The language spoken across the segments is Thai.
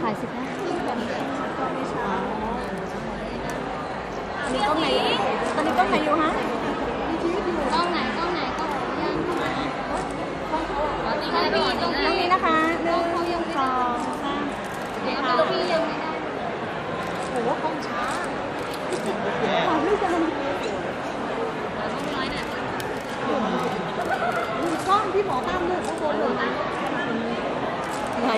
ขายสิบห้ตอนนี้ไหนตอนนี้ไหนอยู่ฮะกล้อไหนกล้อไหนกล้องยัตอนนี้นะคะหนึ่งสองสามเดี๋ยวเราพี่ยังไม่ได้โหกล้อช้าขอไม่จะมัน มีกล้องพี่หมอตามเลยข้างบนเลยไหน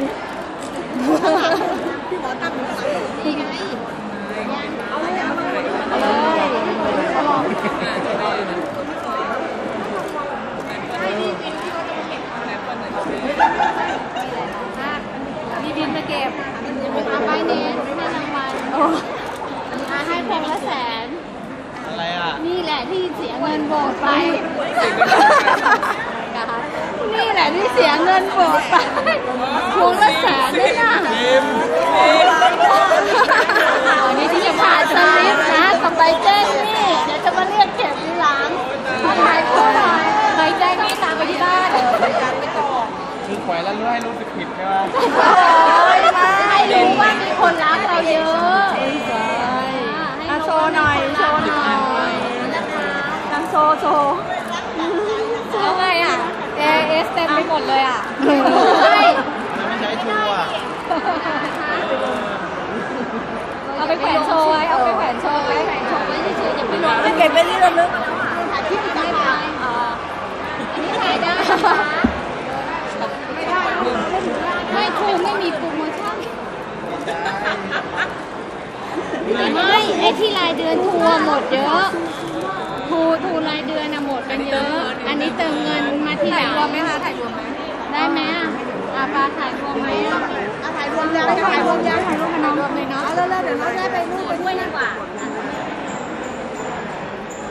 พี่หมอตามอยู่ข้างหลังนี่ไงเอาเลยเอาเลยเอาเลยเอาลองมีบินมาเก็บเอาไปเน้นให้รางวัลโอ้อะให้พวงละแสน อะไรอะ นี่แหละที่เสียเงินโบกไปนี่แหละที่ เสียเงินโบกไปพวงละแสนด้วยนะนนี้ที่จะผ่านสลิปนะต่อไปแจ้งนี่เดี๋ยวจะมาเรียกเก็บทีหลังมาถ่ายคู่หน่อยเคยแจ้งหนี่ตามไปที่บ้านคือแขวนแล้วรู้ให้รู้สึกผิดใช่ไหมให้รู้ว่ามีคนรักเราเยอะโชว์หน่อยโชว์หน่อยนำโชว์โชว์ เอาไงอะเอเอสเต็ มไปหมดเลยอะใช่ไม่ใช้ชูอะเอาไปแขวนโชว์ไว้เอาไปแขวนโชว์ไว้แขวนโชว์ไว้เฉยๆอย่าไปลงไม่เก็บเป็นที่ระลึกถ่ายที่ไม่ได้อ๋ออันนี้ถ่ายได้นะคะไม่ครูไม่มีโปรโมชั่นไม่ไอที่รายเดือนทัวร์หมดเยอะทูทูรายเดือนอะหมดกันเยอะ อันนี้เติมเงิน มาที่หลังรวมไหมคะถ่ายรวมไหมได้ไหมอะอาปาถ่ายรวมไหมอะอะถ่ายรวมยังถ่ายรวมยังถ่ายรวมกับน้องรวมเลยเนาะเอาเร็วๆเดี๋ยวน้องได้ไปนู่นไปด้วยดีกว่า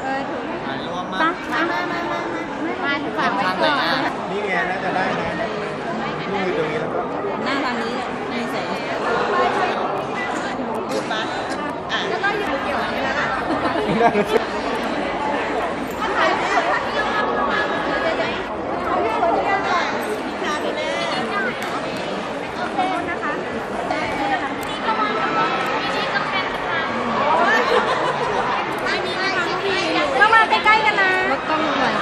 เออถูกถ่ายรวมมาปะมามามามามามาฝากไว้ทางไหนก่อนอะนี่ไงน่าจะได้นะนี่คือตรงนี้แล้วก็หน้าทางนี้ในแสงแล้วก็อยู่เกี่ยวกับนี้นะเข้ามา ใกล้ๆกันนะลดกล้องลงหน่อย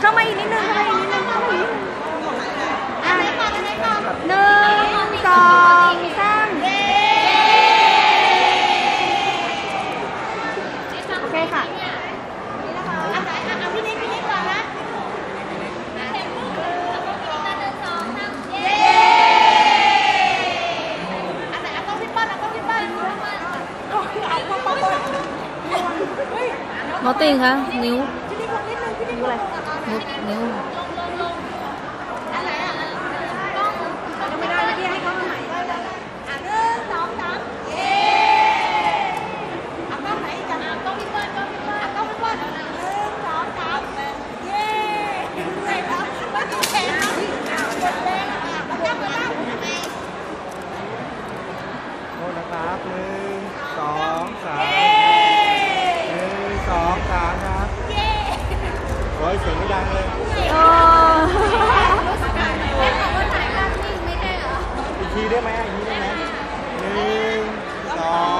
เข้ามาอีกนิดนึงเข้ามาอีกนิดนึงเข้ามาอีกนิดนึงอะหนึ่งสองสามโอเคค่ะ หมอติงคะนิ้วอะไรนิ้ว ทีได้ไหมอีกทีได้ไหมหนึ่งสอง